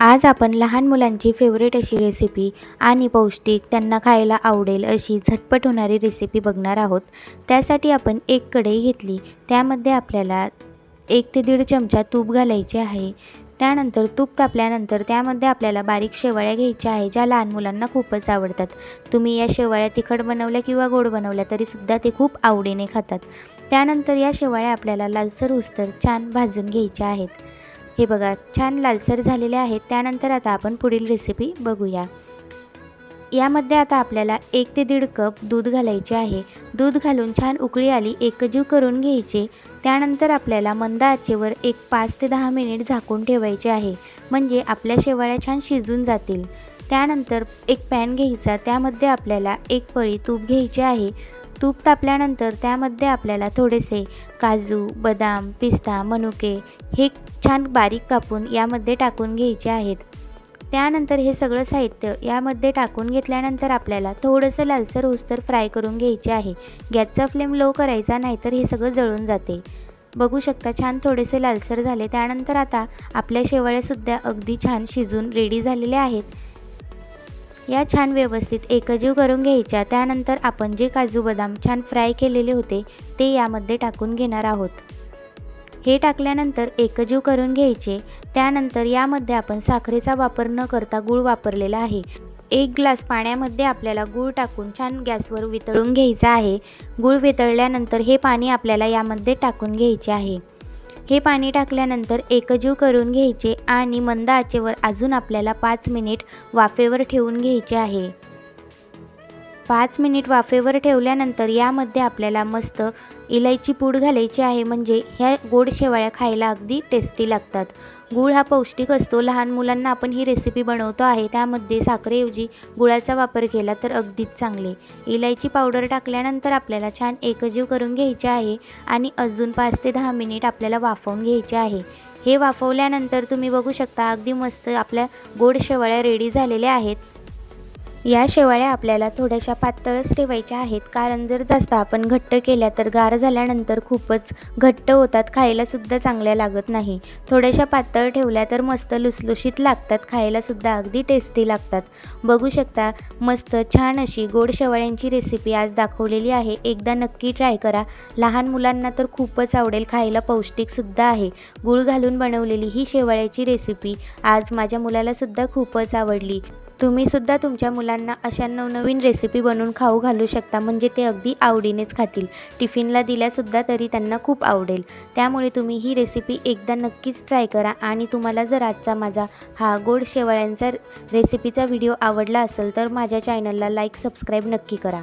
आज आपण लहान मुलांची फेवरेट अशी रेसिपी आणि पौष्टिक त्यांना खायला आवडेल अशी झटपट होणारी रेसिपी बघणार आहोत. त्यासाठी आपण एक कढई घेतली. त्यामध्ये आपल्याला एक ते दीड चमचा तूप घालायचे आहे. त्यानंतर तूप तापल्यानंतर त्यामध्ये आपल्याला बारीक शेवाळ्या घ्यायच्या आहे ज्या लहान मुलांना खूपच आवडतात. तुम्ही या शेवाळ्या तिखट बनवल्या किंवा गोड बनवल्या तरीसुद्धा ते खूप आवडीने खातात. त्यानंतर या शेवाळ्या आपल्याला लालसर उस्तर छान भाजून घ्यायच्या आहेत. हे बघा छान लालसर झालेले आहेत. त्यानंतर आता आपण पुढील रेसिपी बघूया. यामध्ये आता आपल्याला एक ते दीड कप दूध घालायचे आहे. दूध घालून छान उकळी आली एकजीव करून घ्यायचे. त्यानंतर आपल्याला मंद आचेवर एक पाच ते दहा मिनिट झाकून ठेवायचे आहे. म्हणजे आपल्या शेवाळ्या छान शिजून जातील. त्यानंतर एक पॅन घ्यायचा. त्यामध्ये आपल्याला एक पळी तूप घ्यायचे आहे. तूप तापल्यानंतर त्यामध्ये आपल्याला थोडेसे काजू बदाम पिस्ता मनुके हे छान बारीक कापून यामध्ये टाकून घ्यायचे आहेत. त्यानंतर हे सगळं साहित्य यामध्ये टाकून घेतल्यानंतर आपल्याला थोडंसं लालसर होस्तर फ्राय करून घ्यायचे आहे. गॅसचा फ्लेम लो करायचा नाहीतर हे सगळं जळून जाते. बघू शकता छान थोडेसे लालसर झाले. त्यानंतर आता आपल्या शेवाळ्यासुद्धा अगदी छान शिजून रेडी झालेले आहेत. या छान व्यवस्थित एकजीव करून घ्यायच्या. त्यानंतर आपण जे काजू बदाम छान फ्राय केलेले होते ते यामध्ये टाकून घेणार आहोत. हे टाकल्यानंतर एकजीव करून घ्यायचे. त्यानंतर यामध्ये आपण साखरेचा वापर न करता गूळ वापरलेला आहे. एक ग्लास पाण्यामध्ये आपल्याला गूळ टाकून छान गॅसवर वितळून घ्यायचा आहे. गूळ वितळल्यानंतर हे पाणी आपल्याला यामध्ये टाकून घ्यायचे आहे. हे पाणी टाकल्यानंतर एकजीव करून घ्यायचे आणि मंद आचेवर अजून आपल्याला पाच मिनिट वाफेवर ठेवून घ्यायचे आहे. पाच मिनिट वाफेवर ठेवल्यानंतर यामध्ये आपल्याला मस्त इलायची पूड घालायची आहे म्हणजे ह्या गोड शेवाळ्या खायला अगदी टेस्टी लागतात. गूळ हा पौष्टिक असतो. लहान मुलांना आपण ही रेसिपी बनवतो आहे. त्यामध्ये साखरेऐवजी गुळाचा वापर केला तर अगदीच चांगले. इलायची पावडर टाकल्यानंतर आपल्याला छान एकजीव करून घ्यायचे आहे आणि अजून पाच ते दहा मिनिट आपल्याला वाफवून घ्यायचे आहे. हे वाफवल्यानंतर तुम्ही बघू शकता अगदी मस्त आपल्या गोड शेवाळ्या रेडी झालेल्या आहेत. या शेवाळ्या आपल्याला थोड्याशा पातळच ठेवायच्या आहेत. कारण जर जास्त आपण घट्ट केल्या तर गार झाल्यानंतर खूपच घट्ट होतात खायलासुद्धा चांगल्या लागत नाही. थोड्याशा पातळ ठेवल्या तर मस्त लुसलुशीत लागतात खायलासुद्धा अगदी टेस्टी लागतात. बघू शकता मस्त छान अशी गोड शेवाळ्यांची रेसिपी आज दाखवलेली आहे. एकदा नक्की ट्राय करा. लहान मुलांना तर खूपच आवडेल खायला पौष्टिकसुद्धा आहे. गूळ घालून बनवलेली ही शेवाळ्याची रेसिपी आज माझ्या मुलालासुद्धा खूपच आवडली. तुम्हीसुद्धा तुमच्या मुलांना अशा नवनवीन रेसिपी बनवून खाऊ घालू शकता. म्हणजे ते अगदी आवडीनेच खातील. टिफिनला दिल्यासुद्धा तरी त्यांना खूप आवडेल. त्यामुळे तुम्ही ही रेसिपी एकदा नक्कीच ट्राय करा. आणि तुम्हाला जर आजचा माझा हा गोड शेवाळ्यांचा रेसिपीचा व्हिडिओ आवडला असेल तर माझ्या चॅनलला लाईक सबस्क्राईब नक्की करा.